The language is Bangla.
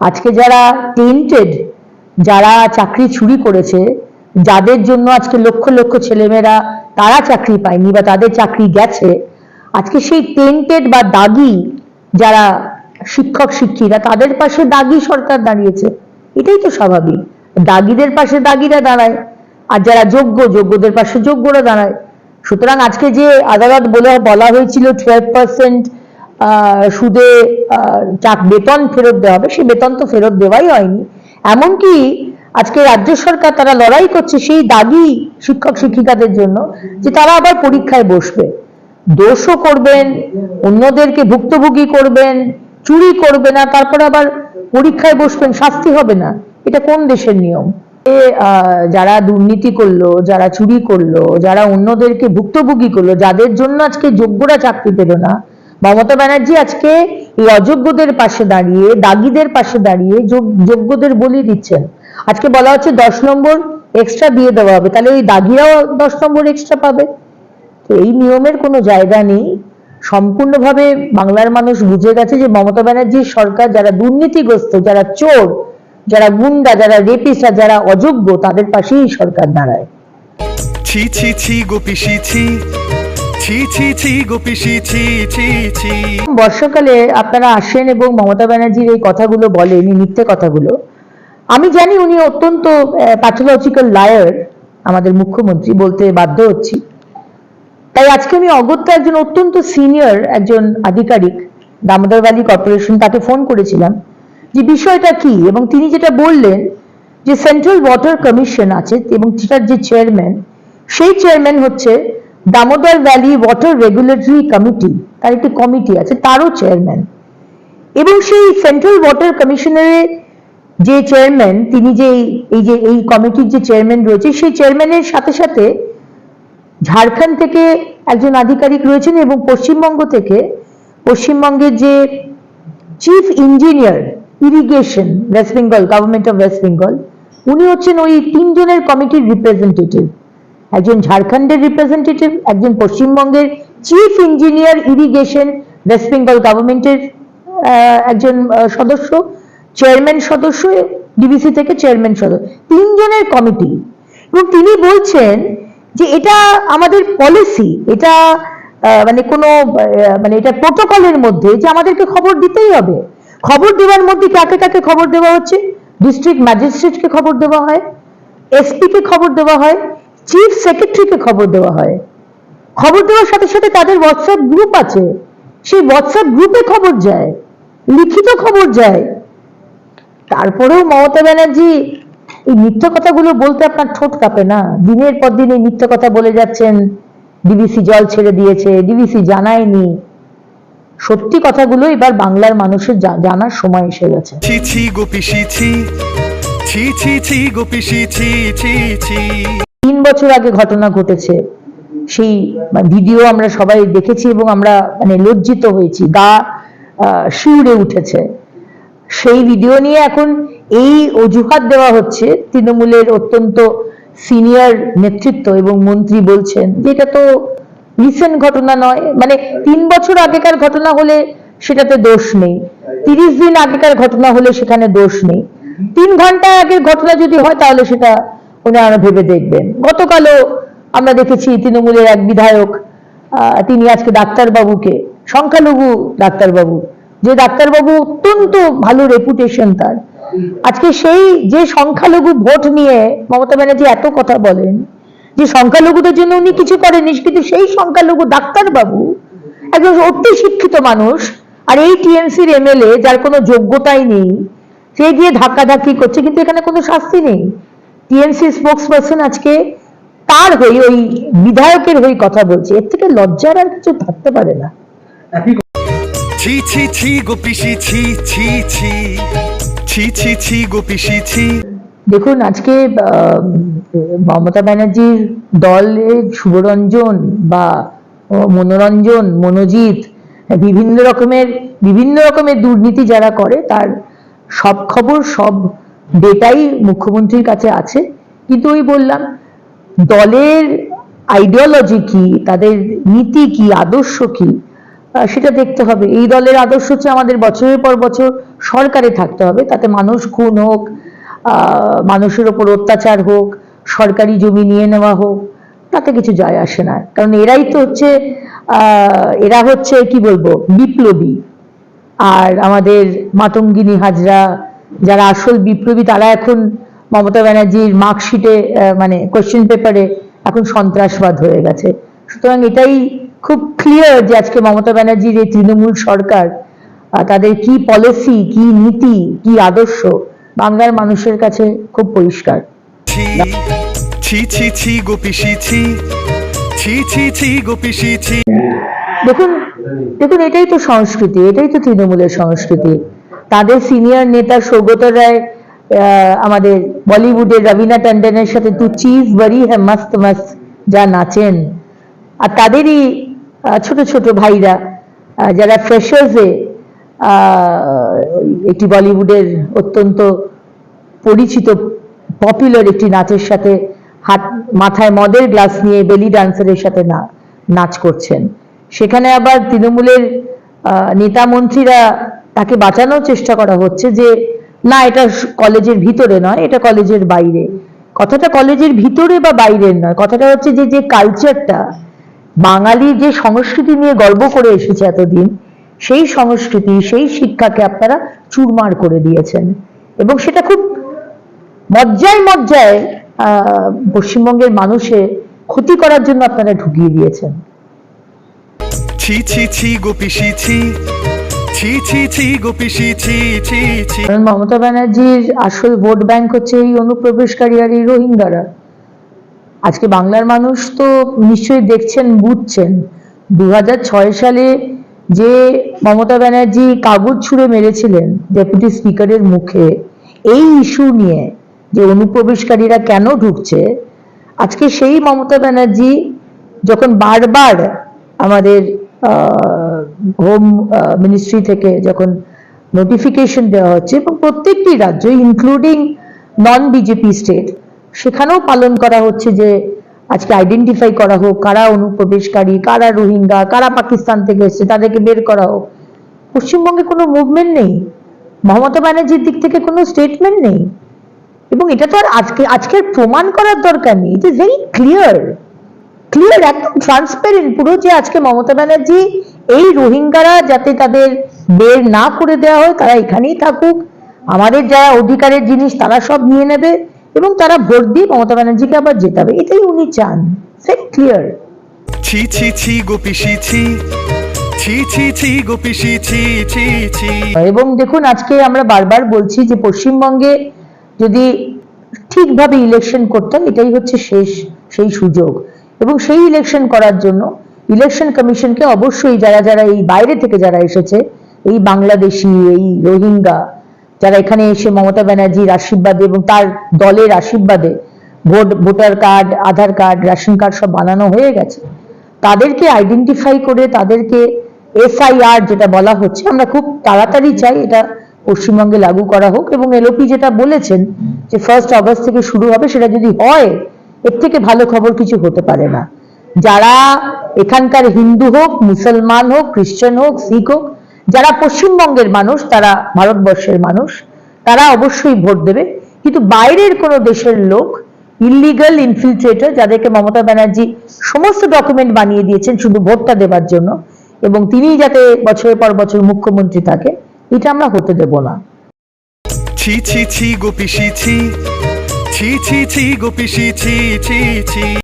আজকে যারা টেন্টেড যারা চাকরি চুরি করেছে, যাদের জন্য আজকে লক্ষ লক্ষ ছেলেমেয়েরা তারা চাকরি পায়নি বা তাদের চাকরি গেছে, আজকে সেই টেন্টেড বা দাগি যারা শিক্ষক শিক্ষিকা, তাদের পাশে দাগি সরকার দাঁড়িয়েছে। এটাই তো স্বাভাবিক। দাগিদের পাশে দাগিরা দাঁড়ায়, আর যারা যোগ্য, যোগ্যদের পাশে যোগ্যরা দাঁড়ায়। সুতরাং আজকে যে আদালত বলে, বলা হয়েছিল টুয়েলভ পার্সেন্ট সুদে চাক বেতন ফেরত দেওয়া হবে, সেই বেতন তো ফেরত দেওয়াই হয়নি। এমনকি আজকে রাজ্য সরকার তারা লড়াই করছে সেই দাগি শিক্ষক, শিক্ষিকাদের জন্য, যে তারা আবার পরীক্ষায় বসবে। দোষও করবেন, অন্যদেরকে ভুক্তভোগী করবেন, চুরি করবে না, তারপরে আবার পরীক্ষায় বসবেন, শাস্তি হবে না। এটা কোন দেশের নিয়ম? যারা দুর্নীতি করল, যারা চুরি করল, যারা অন্যদেরকে ভুক্তভোগী করল, যাদের জন্য আজকে যোগ্যরা চাকরি পেল না মমতা ব্যানার্জি আজকে এই অযোগ্যদের পাশে দাঁড়িয়ে, দাগিদের পাশে দাঁড়িয়ে যোগ্যদের বলি দিচ্ছেন। আজকে বলা হচ্ছে দশ নম্বর এক্সট্রা দিয়ে দেওয়া হবে। তাহলে ওই দাগিরাও দশ নম্বর এক্সট্রা পাবে। তো এই নিয়মের কোনো জায়গা নেই। সম্পূর্ণভাবে বাংলার মানুষ বুঝে গেছে যে মমতা ব্যানার্জির সরকার যারা দুর্নীতিগ্রস্ত, যারা চোর, যারা গুন্ডা, যারা রেপিস্ট যারা অযোগ্য, তাদের পাশেই সরকার দাঁড়ায়। ছি ছি ছি গোপিসি ছি। ছি বর্ষাকালে আপনারা আসেন এবং মমতা ব্যানার্জির এই কথাগুলো বলেন, এই মিথ্যে কথাগুলো। আমি জানি উনি অত্যন্ত প্যাথোলজিক্যাল লায়ার আমাদের মুখ্যমন্ত্রী বলতে বাধ্য হচ্ছি। তাই আজকে আমি অগত্যা একজন অত্যন্ত সিনিয়র একজন আধিকারিক, দামোদর ভ্যালি কর্পোরেশন তাকে ফোন করেছিলাম যে বিষয়টা কি? এবং তিনি যেটা বললেন যে সেন্ট্রাল ওয়াটার কমিশন আছে এবং সেটার যে চেয়ারম্যান সেই চেয়ারম্যান হচ্ছে Damodar valley water regulatory committee তার একটি কমিটি আছে, তারও চেয়ারম্যান এবং সেই সেন্ট্রাল ওয়াটার কমিশনারের যে চেয়ারম্যান তিনি যে এই- যে, এই কমিটির যে চেয়ারম্যান রয়েছে, সেই চেয়ারম্যানের সাথে সাথে ঝাড়খণ্ড থেকে একজন আধিকারিক রয়েছেন এবং পশ্চিমবঙ্গ থেকে পশ্চিমবঙ্গের যে chief engineer irrigation West Bengal government of West Bengal উনি হচ্ছেন ওই তিনজনের কমিটির রিপ্রেজেন্টেটিভ একজন ঝাড়খণ্ডের রিপ্রেজেন্টেটিভ একজন পশ্চিমবঙ্গের chief engineer irrigation West Bengal গভর্নমেন্টের একজন সদস্য চেয়ারম্যান সদস্য ডিবিসি থেকে চেয়ারম্যান সদস্য, তিনজনের কমিটি এবং তিনি বলছেন যে এটা আমাদের পলিসি এটা মানে কোনো মানে এটা প্রোটোকলের মধ্যে যে আমাদেরকে খবর দিতেই হবে। খবর দেওয়ার মধ্যে কাকে কাকে খবর দেওয়া হচ্ছে? ডিস্ট্রিক্ট ম্যাজিস্ট্রেটকে খবর দেওয়া হয় এসপি কে খবর দেওয়া হয় চিফ সেক্রেটারিকে খবর দেওয়া হয়। খবর দেওয়ার সাথে সাথে তাদের হোয়াটসঅ্যাপ গ্রুপ আছে। সেই হোয়াটসঅ্যাপ গ্রুপে খবর যায়, লিখিত খবর যায়। তারপরেও মমতা ব্যানার্জি, এই মিথ্যা কথাগুলো বলতে আপনার ঠোঁট কাঁপে না? দিনের পর দিন এই মিথ্যা কথা বলে যাচ্ছেন। ডিবিসি জল ছেড়ে দিয়েছে ডিবিসি জানায়নি। সত্যি কথাগুলো এবার বাংলার মানুষের জানার সময় এসে গেছে। ছি ছি গোপিসি ছি ছি। ছি ছি গোপিসি ছি ছি ছি। তিন বছর আগে ঘটনা ঘটেছে, সেই ভিডিও আমরা সবাই দেখেছি এবং আমরা মানে লজ্জিত হয়েছি, গা শিউরে উঠেছে। সেই ভিডিও নিয়ে এখন এই অজুহাত দেওয়া হচ্ছে তৃণমূলের অত্যন্ত সিনিয়র নেতৃত্ব এবং মন্ত্রী বলছেন যে এটা তো রিসেন্ট ঘটনা নয় মানে তিন বছর আগেকার ঘটনা হলে সেটাতে দোষ নেই, তিরিশ দিন আগেকার ঘটনা হলে সেখানে দোষ নেই। তিন ঘণ্টা আগের ঘটনা যদি হয় তাহলে সেটা ওনারা ভেবে দেখবেন। গতকালও আমরা দেখেছি তৃণমূলের এক বিধায়ক তিনি আজকে ডাক্তারবাবুকে, সংখ্যালঘু ডাক্তারবাবু, যে ডাক্তারবাবু অত্যন্ত ভালো রেপুটেশন তার। আজকে সেই যে সংখ্যালঘু ভোট নিয়ে মমতা ব্যানার্জি এত কথা বলেন, যে সংখ্যালঘুদের জন্য উনি কিছু করেনি কিন্তু সেই সংখ্যালঘু ডাক্তারবাবু একজন অতি শিক্ষিত মানুষ, আর এই টিএমসির এমএলএ, যার কোনো যোগ্যতাই নেই, সে গিয়ে ধাক্কাধাক্কি করছে, কিন্তু এখানে কোনো শাস্তি নেই। টিএমসি স্পোক্স পার্সন আজকে তার হয়ে ওই বিধায়কের হয়ে কথা বলছে। এর থেকে লজ্জার আর কিছু থাকতে পারে না। ছি ছি ছি গোপিসি ছি ছি ছি ছি। ছি ছি গোপিসি ছি দেখুন আজকে মমতা ব্যানার্জির দলে শুভরঞ্জন বা মনোরঞ্জন মনোজিৎ বিভিন্ন রকমের বিভিন্ন রকমের দুর্নীতি যারা করে তার সব খবর সব ডেটাই মুখ্যমন্ত্রীর কাছে আছে। কিন্তু ওই বললাম, দলের আইডিওলজি কি, তাদের নীতি কি, আদর্শ কি সেটা দেখতে হবে। এই দলের আদর্শ হচ্ছে আমাদের বছরের পর বছর সরকারে থাকতে হবে, তাতে মানুষ খুন হোক মানুষের ওপর অত্যাচার হোক, সরকারি জমি নিয়ে নেওয়া হোক, তাতে কিছু যায় আসে না। কারণ এরাই তো হচ্ছে এরা হচ্ছে, কি বলব, বিপ্লবী। আর আমাদের মাতঙ্গিনী হাজরা যারা আসল বিপ্লবী তারা এখন মমতা ব্যানার্জির মার্কশিটে মানে কোশ্চেন পেপারে এখন সন্ত্রাসবাদ হয়ে গেছে। সুতরাং এটাই খুব ক্লিয়ার যে আজকে মমতা ব্যানার্জির এই তৃণমূল সরকার তাদের কি পলিসি কি নীতি কি আদর্শ বাংলার মানুষের কাছে খুব পরিষ্কার। ছি ছি ছি ছি গোপিসি ছি ছি ছি ছি গোপিসি ছি। দেখুন দেখুন এটাই তো সংস্কৃতি এটাই তো তৃণমূলের সংস্কৃতি। তাদের সিনিয়র নেতা সৌগত রায় আমাদের বলিউডের রবিনা টন্ডনের সাথে তু চিজ বড়ি হ্যাঁ মস্ত মস্ত, যা নাচেন। আর তাদেরই ছোট ছোট ভাইরা যারা ফ্রেশার্সে একটি বলিউডের অত্যন্ত পরিচিত পপুলার একটি নাচের সাথে হাত, মাথায় মদের গ্লাস নিয়ে বেলি ডান্সারের সাথে না, নাচ করছেন। সেখানে আবার তৃণমূলের নেতা মন্ত্রীরা তাকে বাঁচানোর চেষ্টা করা হচ্ছে যে, না, এটা কলেজের ভিতরে নয়, এটা কলেজের বাইরে। কথাটা কলেজের ভিতরে বা বাইরের নয়, কথাটা হচ্ছে যে যে কালচারটা বাঙালি যে সংস্কৃতি নিয়ে গর্ব করে এসেছে এতদিন, সেই সংস্কৃতি, সেই শিক্ষাকে আপনারা চুরমার করে দিয়েছেন। এবং সেটা খুব মজ্জায় মজ্জায় পশ্চিমবঙ্গের মানুষের ক্ষতি করার জন্য আপনারা ঢুকিয়ে দিয়েছেন। ছি মমতা ব্যানার্জির আসল ভোট ব্যাংক হচ্ছে এই অনুপ্রবেশকারী আর এই রোহিঙ্গারা। আজকে বাংলার মানুষ তো নিশ্চয়ই দেখছেন, বুঝছেন। দু সালে যে মমতা ব্যানার্জি কাগজ ছুঁড়ে মেরেছিলেন ডেপুটি স্পিকারের মুখে, এই ইস্যু নিয়ে যে অনুপ্রবেশকারীরা কেন ঢুকছে, আজকে সেই মমতা ব্যানার্জি যখন বারবার আমাদের হোম মিনিস্ট্রি থেকে যখন নোটিফিকেশন দেওয়া হচ্ছে এবং প্রত্যেকটি রাজ্য ইনক্লুডিং নন বিজেপি স্টেট সেখানেও পালন করা হচ্ছে যে আজকে আইডেন্টিফাই করা হোক কারা অনুপ্রবেশকারী, কারা রোহিঙ্গা, কারা পাকিস্তান থেকে এসছে, তাদেরকে বের করা হোক। পশ্চিমবঙ্গে কোনো মুভমেন্ট নেই। মমতা ব্যানার্জির দিক থেকে কোনো স্টেটমেন্ট নেই। এবং এটা তো আর আজকে, আজকের প্রমাণ করার দরকার নেই। It is very clear clear একদম ট্রান্সপারেন্ট পুরো যে আজকে মমতা ব্যানার্জি এই রোহিঙ্গারা যাতে তাদের বের না করে দেওয়া হয় তারা এখানেই থাকুক। আমাদের যারা অধিকারের জিনিস তারা সব নিয়ে নেবে এবং তারা ভোট দিয়ে মমতা ব্যানার্জিকে আবার জেতাবে। এটাই উনি চান। ভেরি ক্লিয়ার ছি ছি ছি গোপিসি ছি ছি। ছি ছি গোপিসি ছি ছি ছি এবং দেখুন আজকে আমরা বারবার বলছি যে পশ্চিমবঙ্গে যদি ঠিকভাবে ইলেকশন করতাম এটাই হচ্ছে শেষ সেই সুযোগ। এবং সেই ইলেকশন করার জন্য ইলেকশন কমিশনকে অবশ্যই যারা যারা এই বাইরে থেকে যারা এসেছে, এই বাংলাদেশি, এই রোহিঙ্গা, যারা এখানে এসে মমতা ব্যানার্জির আশীর্বাদে এবং তার দলের আশীর্বাদে vote, voter card, Aadhaar card, ration card সব বানানো হয়ে গেছে, তাদেরকে আইডেন্টিফাই করে তাদেরকে এসআইআর যেটা বলা হচ্ছে, আমরা খুব তাড়াতাড়ি চাই এটা পশ্চিমবঙ্গে লাগু করা হোক এবং এলওপি যেটা বলেছেন যে ফার্স্ট অগস্ট থেকে শুরু হবে, সেটা যদি হয় এর থেকে ভালো খবর কিছু হতে পারে না। যারা এখানকার হিন্দু হোক, মুসলমান হোক খ্রিস্টান হোক, শিখ হোক, যারা পশ্চিমবঙ্গের মানুষ, তারা ভারতবর্ষের মানুষ, তারা অবশ্যই ভোট দেবে। কিন্তু বাইরের কোনো দেশের লোক ইলিগাল ইনফিলট্রেটর যাদেরকে মমতা ব্যানার্জি সমস্ত ডকুমেন্ট বানিয়ে দিয়েছেন শুধু ভোটটা দেবার জন্য, এবং তিনি যাতে বছরের পর বছর মুখ্যমন্ত্রী থাকে, এটা আমরা হতে দেব না। ছি ছি ছি গোপিসি ছি ছি ছি।